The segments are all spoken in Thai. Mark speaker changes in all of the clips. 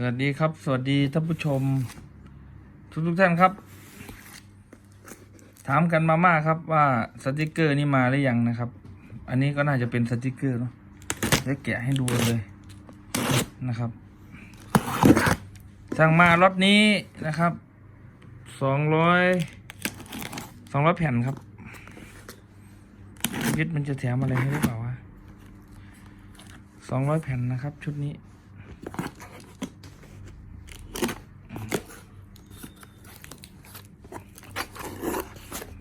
Speaker 1: สวัสดีครับ สวัสดีท่านผู้ชม ทุกทุกท่านครับ ถามกันมามากครับว่าสติกเกอร์นี่มาหรือยังนะครับ อันนี้ก็น่าจะเป็นสติกเกอร์เนาะเดี๋ยวแกะให้ดูเลยนะครับสั่งมาล็อตนี้นะครับสองร้อยสองร้อยแผ่นครับวิทย์มันจะแถมอะไรให้หรือเปล่าวะสองร้อยแผ่นนะครับ ชุดนี้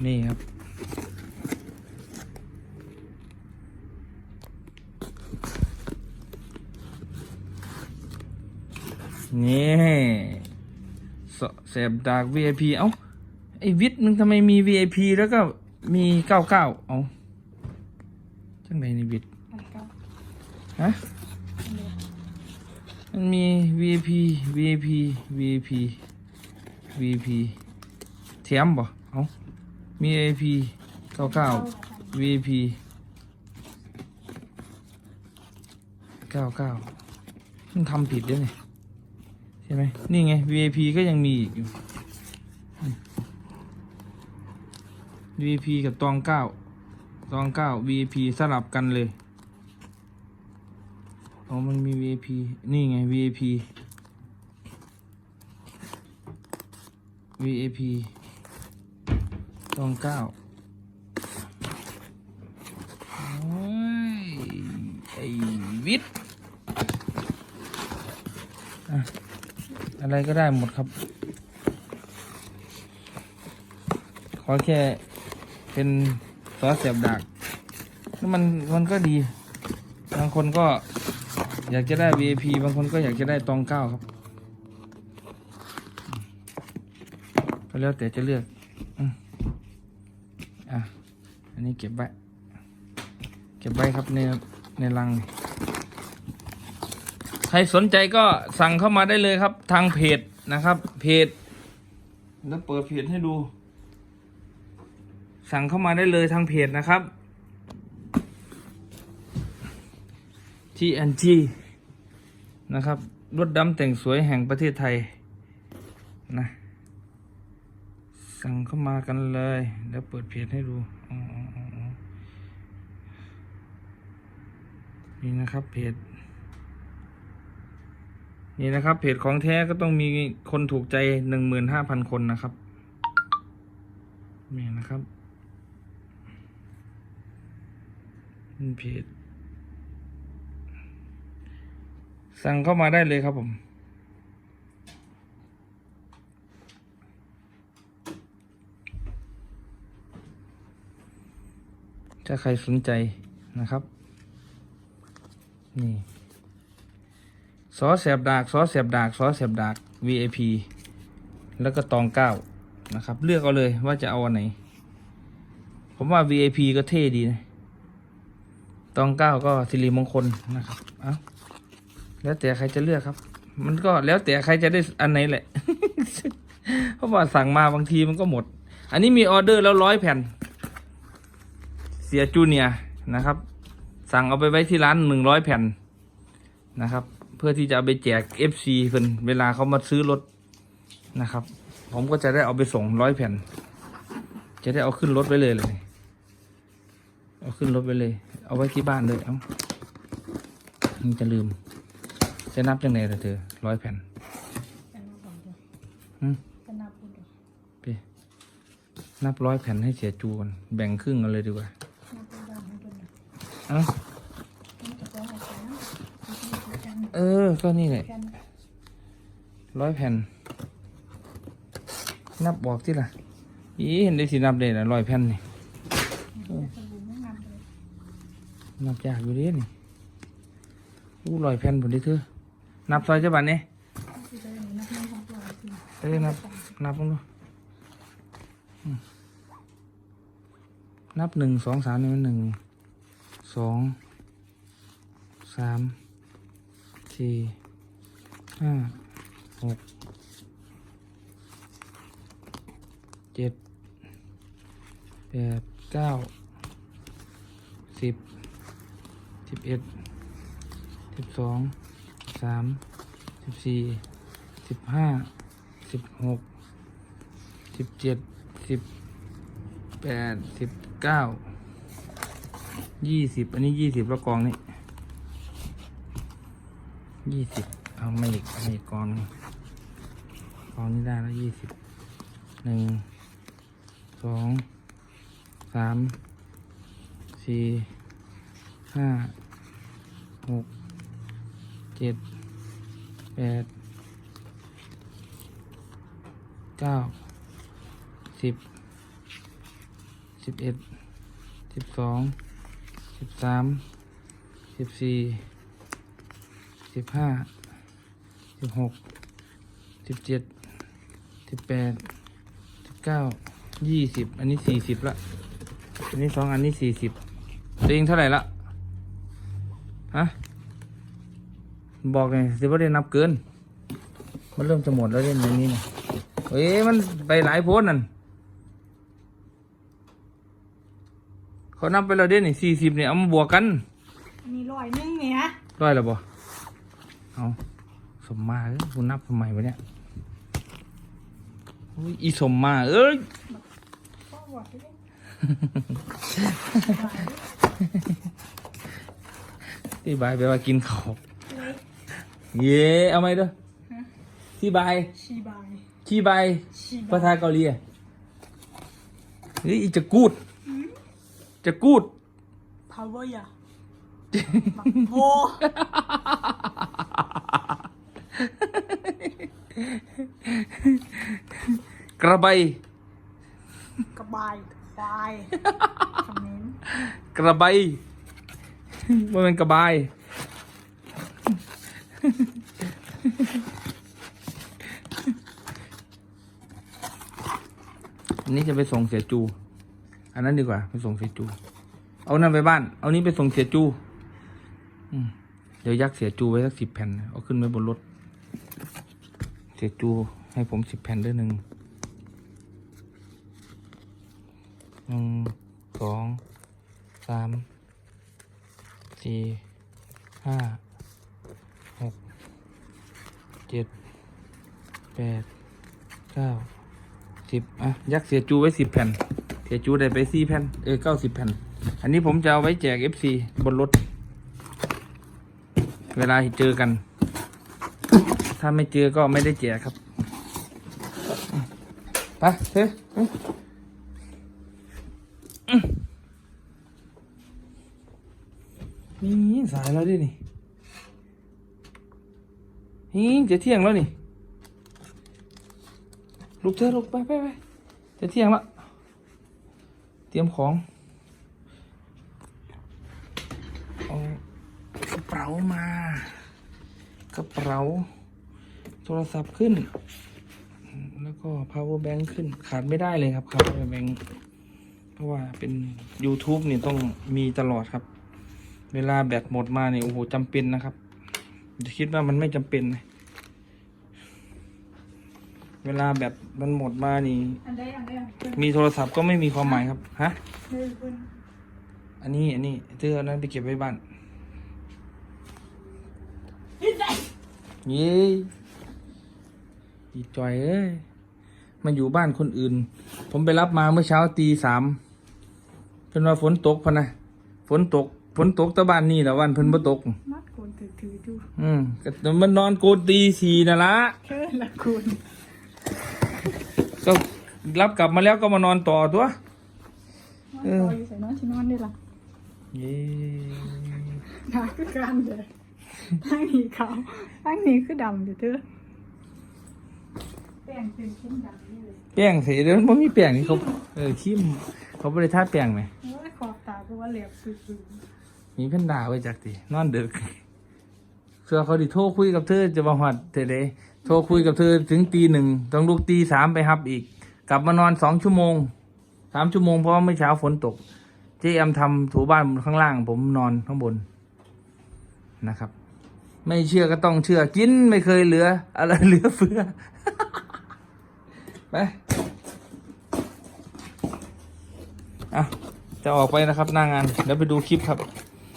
Speaker 1: นี่ครับ นี่สเสพดาก VIP เอ้า ไอวิทย์มึงทำไมมี VIP แล้วก็มี99เอ้าจังไรนี่วิทย์ฮะ มันมี VIP VIP VIP VIP แถมบ่ เอ้า มี AP 99 VIP 99มันทำผิดด้วยนี่ใช่ไหมนี่ไง VIP ก็ยังมีอีกอยู่ VIP กับตองเก้าตองเก้า VIP สลับกันเลยอ๋อมันมี VIP นี่ไง VIP VIP ตองเก้าโอ้ย ไอวิทย์อะอะไรก็ได้หมดครับ ขอแค่เป็นซอสเสียบดักมันมันก็ดี บางคนก็อยากจะได้ VIP บางคนก็อยากจะได้ตองเก้าครับ ก็แล้วแต่จะเลือก อืมอะ อันนี้เก็บไว้ เก็บไว้ครับในในลัง ใครสนใจก็สั่งเข้ามาได้เลยครับ ทางเพจนะครับ เพจ แล้วเปิดเพจให้ดู สั่งเข้ามาได้เลยทางเพจนะครับ TNG นะครับรถดำแต่งสวยแห่งประเทศไทยนะ สั่งเข้ามากันเลยเดี๋ยวเปิดเพจให้ดูอ๋ออ๋ออ๋ออ๋อนี่นะครับเพจนี่นะครับเพจของแท้ก็ต้องมีคนถูกใจหนึ่งหมื่นห้าพันคนนะครับนี่นะครับเพจสั่งเข้ามาได้เลยครับผม ถ้าใครสนใจนะครับ นี่ซอสแสบดากซอสแสบดากซอสแสบดาก VIP แล้วก็ตองเก้านะครับ เลือกเอาเลยว่าจะเอาอันไหน ผมว่า VIP ก็เท่ดีนะ ตองเก้าก็สิริมงคลนะครับเอาแล้วแต่ใครจะเลือกครับ มันก็แล้วแต่ใครจะได้อันไหนแหละ เพราะว่าสั่งมาบางทีมันก็หมด อันนี้มีออเดอร์แล้วร้อยแผ่น เสียจูเนียร์นะครับ สั่งเอาไปไว้ที่ร้านหนึ่งร้อยแผ่นนะครับ เพื่อที่จะเอาไปแจก FC เพิ่นเวลาเขามาซื้อรถนะครับ ผมก็จะได้เอาไปส่งร้อยแผ่น จะได้เอาขึ้นรถไว้เลยเลย เอาขึ้นรถไว้เลย เอาไว้ที่บ้านเลยเอ้ามันจะลืม จะนับยังไงล่ะเธอร้อยแผ่น
Speaker 2: จะนับก่อนดู
Speaker 1: หืม
Speaker 2: จะนับดูดู
Speaker 1: ไปนับร้อยแผ่นให้เสียจูกันแบ่งครึ่งกันเลยดีกว่า เอ้า
Speaker 2: มันจะต้องอะไรนะมันจะมีกัน
Speaker 1: เออ ก็นี่แหละร้อยแผ่น นับบอกที่ล่ะ อีเห็นได้สินับเลยนะร้อยแผ่นนี่
Speaker 2: นับเลย
Speaker 1: นับยากอยู่ด้นี่อู้ร้อยแผ่นผลที่เธอนับซอยเจ้าบันนี่
Speaker 2: ที่จะมีนับหนึ่งขอ
Speaker 1: อนับ นับลงดู นับหนึ่งสองสามนี่มันหนึ่งสองสามสี่ห้าหกเจ็ดแปดเก้าสิบสิบเอ็ดสิบสองสามสสิบสี่สิบห้าสิบหกสิบเจ็ดสิบแปดสิบ เก้ายี่สิบอันนี้ยี่สิบแล้วกองนี้ยี่สิบเอาไม่อีกเอาไม่อีกกองหนึงกองนี้ได้แล้วยี่สิบหนึ่งสองสามสี่ห้าหกเจ็ดแปดเก้าสิบ สิบเอ็ดสิบสองสิบสามสิบสี่สิบห้าสิบหกสิบเจ็ดสิบแปดสิบเก้ายี่สิบอันนี้สี่สิบละอันนี้สองอันนี้สี่สิบตัวเองเท่าไหร่ละฮะบอกไงสิว่าได้นับเกิน มันเริ่มจะหมดแล้วเล่นอย่างนี้เนี่ยเอ้ยมันไปหลายโพสนั่น เขานับไปแล้วเด่นนี่สี่สิบเนี่ยเอามาบวกกัน
Speaker 2: มีรอยนึงเนี่ย
Speaker 1: ร้อยแล้วบ่เอาสมมาเอ้ยคุณนับทำไมวะเนี่ยอุ๊ยอีสมมาเอ้ย
Speaker 2: ก็บอกได้
Speaker 1: ที่บายแปลว่ากินข้าว
Speaker 2: เลย
Speaker 1: เย่เอาไหมเด้อที่บาย
Speaker 2: ชีบาย
Speaker 1: ที่บาย
Speaker 2: ชี
Speaker 1: ภา
Speaker 2: บาย
Speaker 1: ษาเกาหลีอะเฮ้ยอีจะกูด จะกูด
Speaker 2: พาวเวอร์ยาบักโบ
Speaker 1: กระใบ
Speaker 2: กระบายควายคอมเมนต์
Speaker 1: กระใบมันเป็นกระบายอันนี้จะไปส่งเสียจู อันนั้นดีกว่าไปส่งเสียจู เอานั่นไปบ้าน เอานี้ไปส่งเสียจูเดี๋ยวยักเสียจูไว้สักสิบแผ่น เอาขึ้นไว้บนรถ เสียจูให้ผมสิบแผ่นด้วยหนึ่งหนึ่งสองสามสี่ห้าหกเจ็ดแปดเก้าสิบอะยักเสียจูไว้สิบแผ่น เสียจูได้ไปสี่แผ่นเออเก้าสิบแผ่น อันนี้ผมจะเอาไว้แจกเอฟซีบนรถ เวลาเจอกัน ถ้าไม่เจอก็ไม่ได้แจกครับไปเฮ้ยนี่สายแล้วดินี่นี่จะเที่ยงแล้วนี่ลุกเธอะลุกไปไปไปจะเที่ยงละเต รียมของเอากระเป๋ามากระเป๋าโทรศัพท์ขึ้น แล้วก็ power bank ขึ้นขาดไม่ได้เลยครับ power bank เพราะว่าเป็น YouTube นี่ต้องมีตลอดครับ เวลาแบตหมดมาเนี่ยโอ้โหจำเป็นนะครับจะคิดว่ามันไม่จำเป็นนะ เวลาแบตมันหมดมานี่
Speaker 2: อันใดอันใดอันเพิ่น
Speaker 1: มีโทรศัพท์ก็ไม่มีความหมายครับ ฮะ
Speaker 2: เพิ่นเพิ่น
Speaker 1: อันนี้อันนี้เธอเอานั้นไปเก็บไว้บ้าน
Speaker 2: นี่ได้
Speaker 1: เย้อีจอยเอ้ยมาอยู่บ้านคนอื่น ผมไปรับมาเมื่อเช้าตีสามเพิ่นว่าฝนตกพะนะ ฝนตก ฝนตกแตะบ้านนี่แหละวันเพิ่นบ่ตก
Speaker 2: นัดโกนถือถืออยู่
Speaker 1: อืมก็มันนอนโกนตีสี่น่ะละ
Speaker 2: เชิญละคุณ
Speaker 1: ก็รับกลับมาแล้วก็มานอนต่อตัว
Speaker 2: นอนต่ออยู่ใส่นอนที่นอนได้ล่ะ
Speaker 1: เย้
Speaker 2: หนาคือกันเด้อทั้งนี้ขาวทั้งนี้คือดำเด้อเธอแป้งเป็นชิ้นดำนี่เลย
Speaker 1: แป้งสิเดี๋ยวมันมีแป้งนี่เขาเออขี้มเขาบ่ได้ทาแป้งไหม
Speaker 2: โอ้ยขอบตาก็ว่าเหลียบสุด
Speaker 1: มีเพิ่นด่าไว้จากตินอนดึก เพื่อเขาดิโทรคุยกับเธอจะมาหอดเธอเดโทรคุยกับเธอถึงตีหนึ่งต้องลุกตีสามไปฮับอีก กลับมานอนสองชั่วโมงสามชั่วโมงเพราะว่าเมื่อเช้าฝนตก เจ๊แอมทำถูบ้านข้างล่าง ผมนอนข้างบนนะครับ ไม่เชื่อก็ต้องเชื่อกินไม่เคยเหลือ อะไรเหลือเฟือไปอะจะออกไปนะครับหน้างาน เดี๋ยวไปดูคลิปครับ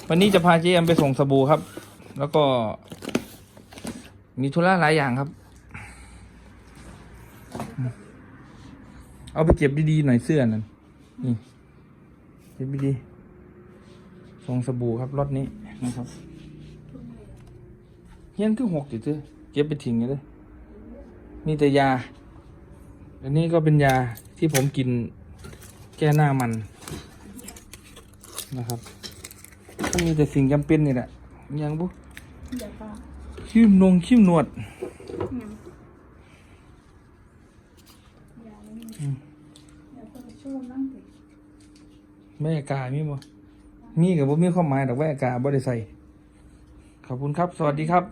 Speaker 1: วันนี้จะพาเจ๊แอมไปส่งสบู่ครับ แล้วก็ มีธุระหลายอย่างครับ เอาไปเก็บดีๆหน่อยเสื้อนั่นนี่เก็บดีๆทรงสบู่ครับรถนี้นะครับเฮียนคือหกจุดเจ้เก็บไปทิ้งเลย มีแต่ยา อันนี้ก็เป็นยาที่ผมกินแก้หน้ามันนะครับก็มีแต่สิ่งจำเป็นนี่แหละยังบุ๊
Speaker 2: เดี๋ยวก็
Speaker 1: คิ้วนงคิ้วนวด
Speaker 2: ยังอย่าเลย
Speaker 1: อืม
Speaker 2: เดี๋ยวก็ช่วยนั่งติ
Speaker 1: แม่กามีบ่มีกับบ่มีความหมายดอกแม่กาบ่ได้ใส่ขอบคุณครับ สวัสดีครับ